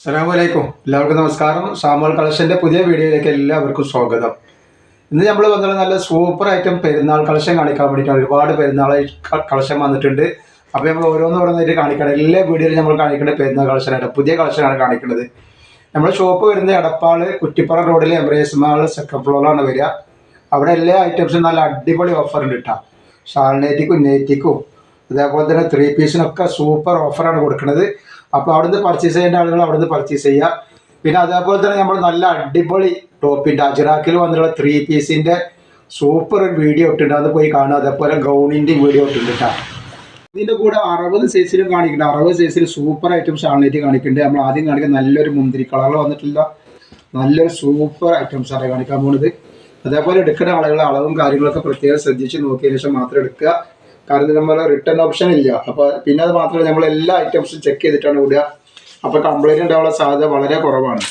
അസ്സലാമലൈക്കും. എല്ലാവർക്കും നമസ്കാരം. സാമോൾ കളക്ഷന്റെ പുതിയ വീഡിയോയിലേക്ക് എല്ലാവർക്കും സ്വാഗതം. ഇന്ന് നമ്മൾ വന്നത് നല്ല സൂപ്പർ ഐറ്റം പെരുന്നാൾ കളക്ഷൻ കാണിക്കാൻ വേണ്ടിയിട്ടാണ് ഒരുപാട് പെരുന്നാൾ കളക്ഷൻ വന്നിട്ടുണ്ട്. അപ്പോൾ നമ്മൾ ഓരോന്ന് ഓരോന്നായിട്ട് കാണിക്കണം. എല്ലാ വീഡിയോയിലും നമ്മൾ കാണിക്കേണ്ടത് പെരുന്നാൾ കളക്ഷനായിട്ട് പുതിയ കളക്ഷനാണ് കാണിക്കുന്നത്. നമ്മുടെ ഷോപ്പ് വരുന്നത് എടപ്പാൾ കുറ്റിപ്പുറം റോഡിൽ എംബ്രേസ് മാൾ സെക്കൻഡ് ഫ്ലോറിലാണ് വരിക. അവിടെ എല്ലാ ഐറ്റംസും നല്ല അടിപൊളി ഓഫർ ഉണ്ട് കേട്ടോ ഷാൾനേറ്റിക്കും നെറ്റിക്കും അതേപോലെ തന്നെ ത്രീ പീസിനൊക്കെ സൂപ്പർ ഓഫറാണ് കൊടുക്കുന്നത് അപ്പോൾ അവിടുന്ന് പർച്ചേസ് ചെയ്യേണ്ട ആളുകൾ അവിടുന്ന് പർച്ചേസ് ചെയ്യുക. പിന്നെ അതേപോലെ തന്നെ നമ്മൾ നല്ല അടിപൊളി ടോപ്പിന്റെ അജറാക്കിൽ വന്നിട്ടുള്ള ത്രീ പീസിന്റെ സൂപ്പർ വീഡിയോ ഇട്ടിട്ടുണ്ട്. അത് പോയി കാണുക. അതേപോലെ ഗൗണിന്റെ വീഡിയോ ഇട്ടിട്ടുണ്ട് കേട്ടോ ഇതിന്റെ കൂടെ അറുപത് സൈസിലും കാണിക്കുന്നുണ്ട്. അറുപത് സൈസിൽ സൂപ്പർ ഐറ്റംസ് ഷാൾനേറ്റ് കാണിക്കുന്നുണ്ട്. നമ്മൾ ആദ്യം കാണിക്കുന്ന നല്ലൊരു മുന്തിരി കളറിൽ വന്നിട്ടില്ല നല്ലൊരു സൂപ്പർ ഐറ്റംസ് ആണ് കാണിക്കാൻ പോകുന്നത് അതേപോലെ എടുക്കുന്ന ആളുകളെ അളവും കാര്യങ്ങളൊക്കെ പ്രത്യേകം ശ്രദ്ധിച്ച് നോക്കിയതിനു ശേഷം മാത്രം എടുക്കുക. കാരണം നമ്മൾ റിട്ടേൺ ഓപ്ഷൻ ഇല്ല. അപ്പോൾ പിന്നെ അത് മാത്രമല്ല നമ്മൾ എല്ലാ ഐറ്റംസും ചെക്ക് ചെയ്തിട്ടാണ് വിടുക. അപ്പോൾ കംപ്ലൈന്റ് ഉണ്ടാവാനുള്ള സാധ്യത വളരെ കുറവാണ്.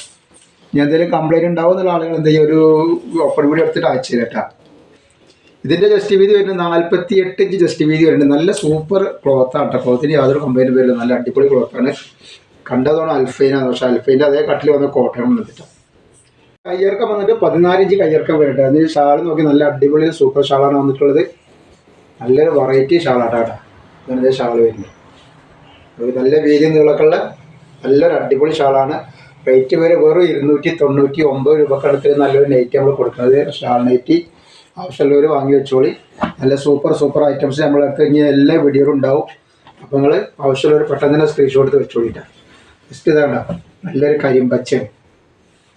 ഞാൻ എന്തെങ്കിലും കംപ്ലൈന്റ് എന്നുള്ള ആളുകൾ എന്ത് ചെയ്യും? ഒരു ഓപ്പൺ വീഡിയോ എടുത്തിട്ട് അയച്ചു തരട്ടാ ഇതിന്റെ ജസ്റ്റ് വീതി വരുന്നത് നാൽപ്പത്തി എട്ട് ഇഞ്ച് ജസ്റ്റ് വീതി വരുന്നുണ്ട്. നല്ല സൂപ്പർ ക്ലോത്താണ് കേട്ടോ. ക്ലോത്തിന് യാതൊരു കംപ്ലൈന്റ് വരില്ല നല്ല അടിപൊളി ക്ലോത്താണ് കണ്ടതാണ് അൽഫൈനാണ് പക്ഷേ അൽഫൈന്റെ അതേ കട്ടിൽ വന്ന കോട്ടയം വന്നിട്ട് കയ്യിറക്കം വന്നിട്ട് പതിനാല് ഇഞ്ച് കയ്യിറക്കം വരട്ടെ അതിന് ഷാൾ നോക്കി നല്ല അടിപൊളി സൂപ്പർ ഷാളാണ് വന്നിട്ടുള്ളത്. നല്ലൊരു വെറൈറ്റി ഷാളാട്ടോ കേട്ടോ. ഇങ്ങനെ ഷാൾ വരുന്നത്. ഒരു നല്ല വീതി നീളക്കുള്ള നല്ലൊരു അടിപൊളി ഷാളാണ് റേറ്റ് വരെ വെറും ഇരുന്നൂറ്റി തൊണ്ണൂറ്റി ഒമ്പത് രൂപക്കടുത്ത് നല്ലൊരു നൈറ്റ് നമ്മൾ കൊടുക്കുന്നത്. ഷാൾ നൈറ്റി ആവശ്യമുള്ളവർ വാങ്ങി വെച്ചോളി. നല്ല സൂപ്പർ സൂപ്പർ ഐറ്റംസ് നമ്മൾ എടുത്ത് കഴിഞ്ഞാൽ എല്ലാ വീഡിയോയിലും ഉണ്ടാവും. അപ്പോൾ നിങ്ങൾ ആവശ്യമുള്ളവർ പെട്ടെന്ന് തന്നെ സ്ക്രീൻഷോട്ട് എടുത്ത് വെച്ചോളിട്ടാണ് ജസ്റ്റ് ഇതാണ്. നല്ലൊരു കരിമ്പച്ചയും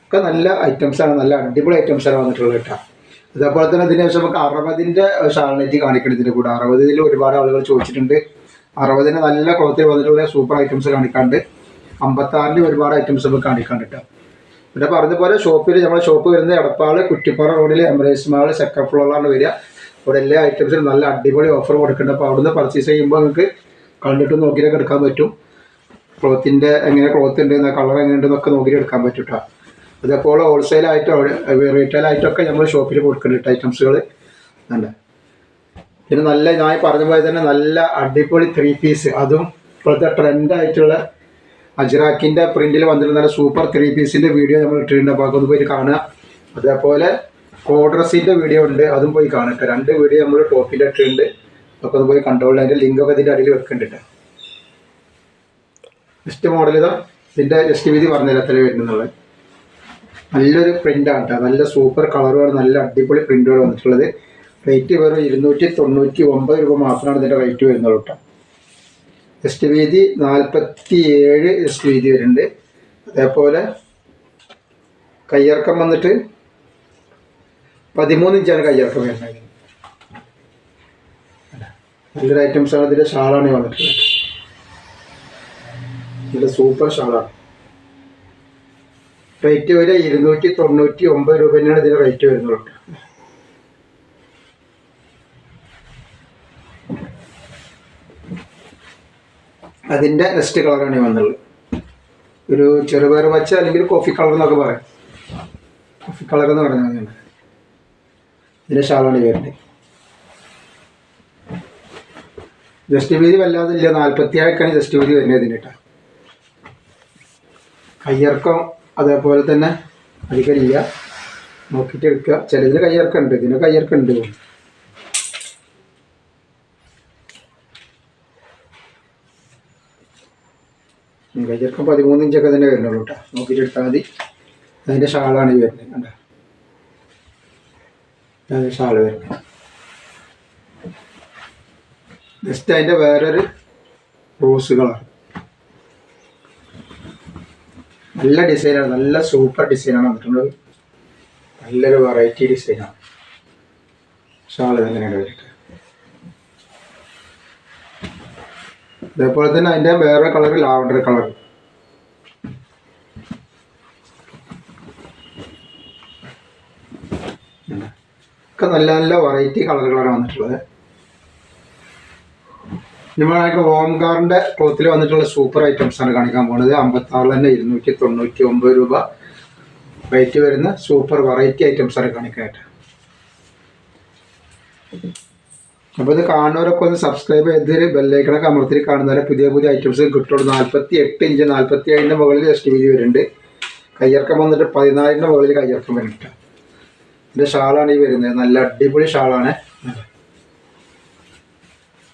ഒക്കെ നല്ല ഐറ്റംസാണ് നല്ല അടിപൊളി ഐറ്റംസാണ് വന്നിട്ടുള്ളത് കേട്ടോ. അതേപോലെ തന്നെ ഇതിന് ശേഷം നമുക്ക് അറുപതിന്റെ ഷാൾനെറ്റ് കാണിക്കണം ഇതിന്റെ കൂടെ. അറുപതിൽ ഒരുപാട് ആളുകൾ ചോദിച്ചിട്ടുണ്ട്. അറുപതിന് നല്ല കുളത്തിൽ വന്നിട്ടുള്ള സൂപ്പർ ഐറ്റംസ് കാണിക്കാണ്ട് അമ്പത്താറിന് ഒരുപാട് ഐറ്റംസ് നമുക്ക് കാണിക്കാണ്ട് പിന്നെ പറഞ്ഞതുപോലെ ഷോപ്പിൽ നമ്മുടെ ഷോപ്പ് വരുന്നത് എടപ്പാൾ കുറ്റിപ്പാറ റോഡിൽ എംബ്രേസ് മാൾ സെക്കൻഡ് ഫ്ലോറിലാണ് വരിക. അവിടെ എല്ലാ ഐറ്റംസിനും നല്ല അടിപൊളി ഓഫർ കൊടുക്കുന്നുണ്ട്. അപ്പോൾ അവിടുന്ന് പർച്ചേസ് ചെയ്യുമ്പോൾ നിങ്ങൾക്ക് കണ്ടിട്ട് നോക്കിയിട്ടൊക്കെ എടുക്കാൻ പറ്റും. ക്ലോത്തിന്റെ എങ്ങനെ ക്ലോത്ത് ഉണ്ട് കളർ എങ്ങനെയുണ്ടെന്നൊക്കെ നോക്കിയിട്ട് എടുക്കാൻ പറ്റും കേട്ടോ. അതേപോലെ ഹോൾസെയിലായിട്ടോ റീറ്റെയിലായിട്ടൊക്കെ നമ്മൾ ഷോപ്പിൽ കൊടുക്കുന്നുണ്ട് ഐറ്റംസുകൾ അല്ല പിന്നെ നല്ല ഞാൻ പറഞ്ഞ പോലെ തന്നെ നല്ല അടിപൊളി ത്രീ പീസ് അതും ഇപ്പോഴത്തെ ട്രെൻഡായിട്ടുള്ള അജ്രാക്കിന്റെ പ്രിന്റിൽ വന്നിരുന്ന നല്ല സൂപ്പർ ത്രീ പീസിന്റെ വീഡിയോ നമ്മൾ ഇട്ടിട്ടുണ്ട്. അപ്പോൾ അതൊന്ന് പോയി കാണുക. അതേപോലെ കോഡ്രസിന്റെ വീഡിയോ ഉണ്ട്. അതും പോയി കാണട്ടെ രണ്ട് വീഡിയോ നമ്മൾ ടോപ്പിന്റെ ഇട്ടിട്ടുണ്ട്. അപ്പോൾ അത് പോയി കണ്ടോളൂ അതിന്റെ ലിങ്കൊക്കെ ഇതിന്റെ അടിയിൽ വെക്കുന്നുണ്ട് നെക്സ്റ്റ് മോഡൽ ഇതാ. ഇതിന്റെ ജസ്റ്റ് വീതി പറഞ്ഞുതരാം എത്ര വരുന്നുള്ളത് നല്ലൊരു പ്രിന്റാണ് കേട്ടോ നല്ല സൂപ്പർ കളറുമാണ് നല്ല അടിപൊളി പ്രിന്റുകൾ വന്നിട്ടുള്ളത്. റേറ്റ് വെറും ഇരുന്നൂറ്റി തൊണ്ണൂറ്റി ഒമ്പത് രൂപ മാത്രമാണ് ഇതിന്റെ റേറ്റ് വരുന്നത് കേട്ടോ എസ്റ്റ് വീതി നാൽപ്പത്തി ഏഴ് എസ്റ്റ് വീതി വരുന്നുണ്ട്. അതേപോലെ കയ്യിറക്കം വന്നിട്ട് പതിമൂന്ന് ഇഞ്ചാണ് കയ്യിറക്കം വരുന്നത്. നല്ലൊരു ഐറ്റംസാണ് ഇതിന്റെ ഷാളാണ് വന്നിട്ടുള്ളത്. നല്ല സൂപ്പർ ഷാളാണ്. റേറ്റ് വരെ ഇരുന്നൂറ്റി തൊണ്ണൂറ്റി ഒമ്പത് രൂപ തന്നെയാണ് ഇതിന് റേറ്റ് വരുന്നത്. കേട്ടോ. അതിന്റെ നെക്സ്റ്റ് കളറാണ് ഈ വന്നുള്ളത് ഒരു ചെറുപയർ പച്ച അല്ലെങ്കിൽ കോഫി കളർ എന്നൊക്കെ പറയാം. കോഫി കളർ എന്ന് പറഞ്ഞാൽ മതിയാണ് ഇതിന്റെ ഷാളാണ് വരുന്നത്. ജസ്റ്റ് വീതി വല്ലാതെ ഇല്ല നാൽപ്പത്തി ഏഴൊക്കെയാണ് ജസ്റ്റ് വീതി വരുന്നത് ഇതിന് കേട്ടോ. കയ്യിറക്കം അതേപോലെ തന്നെ അധികമില്ല നോക്കിയിട്ട് എടുക്കുക. ചിലതിന് കയ്യിറക്കുന്നുണ്ട് ഇതിന് കയ്യിറക്കുന്നുണ്ട് കയ്യിറക്കം പതിമൂന്ന് ഇഞ്ചൊക്കെ തന്നെ വരുന്നുള്ളൂ കേട്ടോ നോക്കിയിട്ട് എടുത്താൽ മതി. അതിന്റെ ഷാളാണ് ഈ വരുന്നത്. കണ്ട? ഷാൾ വരുന്നത്. ജസ്റ്റ് അതിന്റെ വേറൊരു റോസ് കളർ നല്ല ഡിസൈനാണ് നല്ല സൂപ്പർ ഡിസൈനാണ് വന്നിട്ടുള്ളത്. നല്ലൊരു വെറൈറ്റി ഡിസൈനാണ് ഷാൾ ഇതെങ്ങനെയാണ് വരിക അതേപോലെ തന്നെ അതിന്റെ വേറെ കളർ ലാവണ്ടർ കളർ ഒക്കെ നല്ല നല്ല വെറൈറ്റി കളറുകളാണ് വന്നിട്ടുള്ളത്. നമ്മളൊക്കെ ഹോംഗാറിന്റെ ക്ലോത്തിൽ വന്നിട്ടുള്ള സൂപ്പർ ഐറ്റംസ് ആണ് കാണിക്കാൻ പോകുന്നത് അമ്പത്താറിൽ തന്നെ ഇരുന്നൂറ്റി തൊണ്ണൂറ്റി ഒമ്പത് രൂപ റേറ്റ് വരുന്ന സൂപ്പർ വെറൈറ്റി ഐറ്റംസ് ആണ് കാണിക്കാനായിട്ട്. അപ്പോൾ ഇത് കാണുന്നവരൊക്കെ ഒന്ന് സബ്സ്ക്രൈബ് ചെയ്ത് ബെല്ലൈക്കണൊക്കെ അമർത്തി കാണുന്നവരെ പുതിയ പുതിയ ഐറ്റംസ് കിട്ടുള്ളൂ. നാൽപ്പത്തി എട്ട് ഇഞ്ച് നാൽപ്പത്തി ഏഴിന്റെ മുകളിൽ എസ്റ്റി വീതി വരുന്നുണ്ട്. കയ്യിറക്കം വന്നിട്ട് പതിനാലിന്റെ മുകളിൽ കയ്യിറക്കം വരുന്നുണ്ട്. ഇതിന്റെ ഷാളാണ് ഈ വരുന്നത്. നല്ല അടിപൊളി ഷാളാണ്.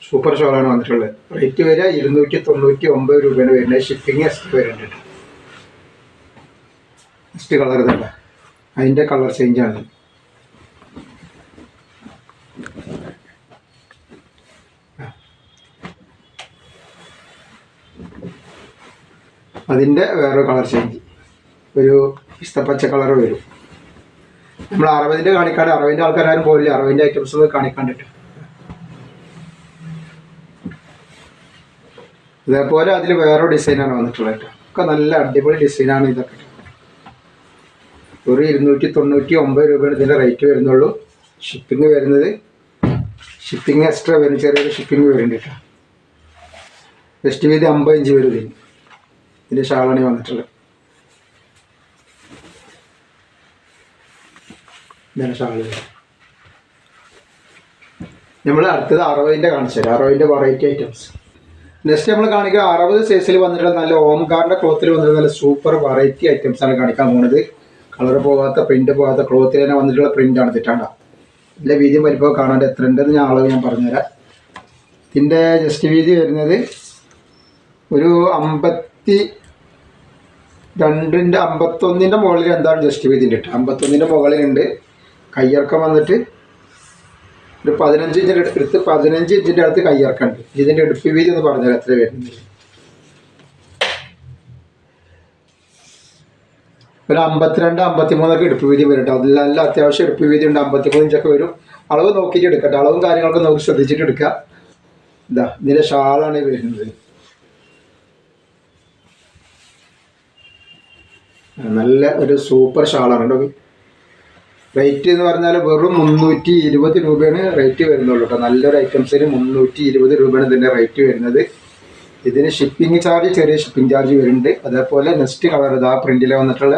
സൂപ്പർ ഷോളാണ് വന്നിട്ടുള്ളത്. റേറ്റ് വരിക ഇരുന്നൂറ്റി തൊണ്ണൂറ്റി ഒമ്പത് രൂപയാണ് വരുന്നത്. ഷിപ്പിംഗ് എക്സ്ട്രാ വരുന്നുണ്ട് നെക്സ്റ്റ് കളർ തന്നെ അതിന്റെ കളർ ചേഞ്ചാണ് അതിന്റെ വേറൊരു കളർ ചേഞ്ച് ഒരു ഇഷ്ടപ്പച്ച കളർ വരും. നമ്മൾ അറുപതിന്റെ കാണിക്കാണ്ട് അറുപതിന്റെ ആൾക്കാരും പോയില്ല അറുപതിന്റെ ഐറ്റംസ് കാണിക്കാണ്ടിട്ട്. ഇതേപോലെ അതിൽ വേറെ ഡിസൈനാണ് വന്നിട്ടുള്ളത് കേട്ടോ. ഒക്കെ നല്ല അടിപൊളി ഡിസൈനാണ് ഇതൊക്കെ. ഒരു ഇരുന്നൂറ്റി തൊണ്ണൂറ്റി ഒമ്പത് രൂപയാണ് ഇതിന്റെ റേറ്റ് വരുന്നുള്ളൂ. ഷിപ്പിംഗ് വരുന്നത്. ഷിപ്പിംഗ് എക്സ്ട്രാ വരും. ചെറിയൊരു ഷിപ്പിംഗ് വരുന്നുണ്ട് കേട്ടോ. ജസ്റ്റ് വീതി അമ്പത് ഇഞ്ച് വരും ഇതിന്. ഇതിന്റെ ഷാളാണ് വന്നിട്ടുള്ളത്. ഇതാണ് ഷാൾ നമ്മൾ അടുത്തത് അറുപതിന്റെ കാണിച്ചു തരാം. അറുപതിന്റെ വെറൈറ്റി ഐറ്റംസ് നെക്സ്റ്റ് നമ്മൾ കാണിക്കുക അറുപത് സൈസിൽ വന്നിട്ടുള്ള നല്ല ഓംകാറിന്റെ ക്ലോത്തിൽ വന്നിട്ടുള്ള നല്ല സൂപ്പർ വെറൈറ്റി ഐറ്റംസ് ആണ് കാണിക്കാൻ പോകുന്നത് കളർ പോകാത്ത പ്രിന്റ് പോകാത്ത ക്ലോത്തിൽ തന്നെ വന്നിട്ടുള്ള പ്രിന്റ് ആണ് തെറ്റാണ്ട ഇതിന്റെ വീതിയും വലിപ്പം കാണാണ്ട് എത്ര ഉണ്ടെന്ന് ഞാൻ അളവ് ഞാൻ പറഞ്ഞുതരാം. ഇതിന്റെ ജസ്റ്റ് വീതി വരുന്നത് ഒരു അമ്പത്തി രണ്ടിന്റെ അമ്പത്തൊന്നിന്റെ മുകളിൽ എന്താണ് ജസ്റ്റ് വീതി ഉണ്ട്. അമ്പത്തൊന്നിന്റെ മുകളിലുണ്ട് കയ്യിറക്കം വന്നിട്ട് ഒരു പതിനഞ്ച് ഇഞ്ചിന്റെ അടുത്ത് പതിനഞ്ച് ഇഞ്ചിന്റെ അടുത്ത് കയ്യിറക്കുന്നുണ്ട് ഇതിന്റെ എടുപ്പ് വീതി എന്ന് പറഞ്ഞാൽ എത്ര വരുന്നത്. ഒരു അമ്പത്തിരണ്ട് അമ്പത്തിമൂന്നൊക്കെ എടുപ്പ് വീതി വരും കേട്ടോ അതിൽ നല്ല അത്യാവശ്യം എടുപ്പ് വീതി ഉണ്ട്. അമ്പത്തിമൂന്ന് ഇഞ്ചൊക്കെ വരും. അളവ് നോക്കിയിട്ട് എടുക്കട്ടെ. അളവും കാര്യങ്ങളൊക്കെ നോക്കി ശ്രദ്ധിച്ചിട്ട് എടുക്കുക. ഇതാ ഇതിന്റെ ഷാളാണ് വരുന്നത്. നല്ല ഒരു സൂപ്പർ ഷാളാണ്. കേട്ടോ റേറ്റ് എന്ന് പറഞ്ഞാൽ വെറും മുന്നൂറ്റി ഇരുപത് രൂപയാണ് റേറ്റ് വരുന്നുള്ളൂ കേട്ടോ നല്ലൊരു ഐറ്റംസിന് മുന്നൂറ്റി ഇരുപത് രൂപയാണ് ഇതിന്റെ റേറ്റ് വരുന്നത്. ഇതിന് ഷിപ്പിംഗ് ചാർജ് ചെറിയ ഷിപ്പിംഗ് ചാർജ് വരുന്നുണ്ട്. അതേപോലെ നെക്സ്റ്റ് കളർ ഇതാ പ്രിന്റിൽ വന്നിട്ടുള്ള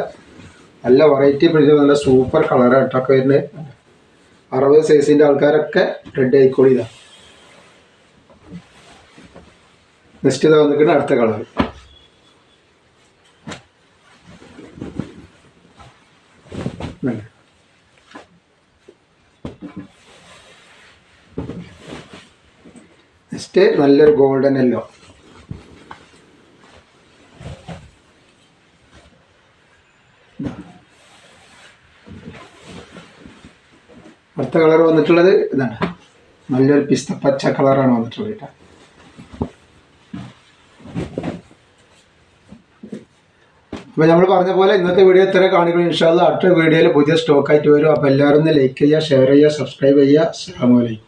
നല്ല വെറൈറ്റി പ്രിന്റ് നല്ല സൂപ്പർ കളറായിട്ടൊക്കെ വരുന്നത്. അറുപത് സൈസിന്റെ ആൾക്കാരൊക്കെ റെഡ് ആയിക്കോളി ഇതാ. നെക്സ്റ്റ് ഇതാ വന്നിട്ട് അടുത്ത കളർ നെക്സ്റ്റ് നല്ലൊരു ഗോൾഡൻ എല്ലോ അടുത്ത കളർ വന്നിട്ടുള്ളത് ഇതാണ്. നല്ലൊരു പിസ്ത പച്ച കളറാണ് വന്നിട്ടുള്ളത് കേട്ടോ. അപ്പോൾ നമ്മൾ പറഞ്ഞ പോലെ ഇന്നത്തെ വീഡിയോ ഇത്ര കാണിക്കണം ഇൻഷാല്ല അടുത്ത വീഡിയോയിൽ പുതിയ സ്റ്റോക്കായിട്ട് വരും. അപ്പോൾ എല്ലാവരും ഒന്ന് ലൈക്ക് ചെയ്യുക ഷെയർ ചെയ്യുക സബ്സ്ക്രൈബ് ചെയ്യുക. അസ്സാം വലൈക്കും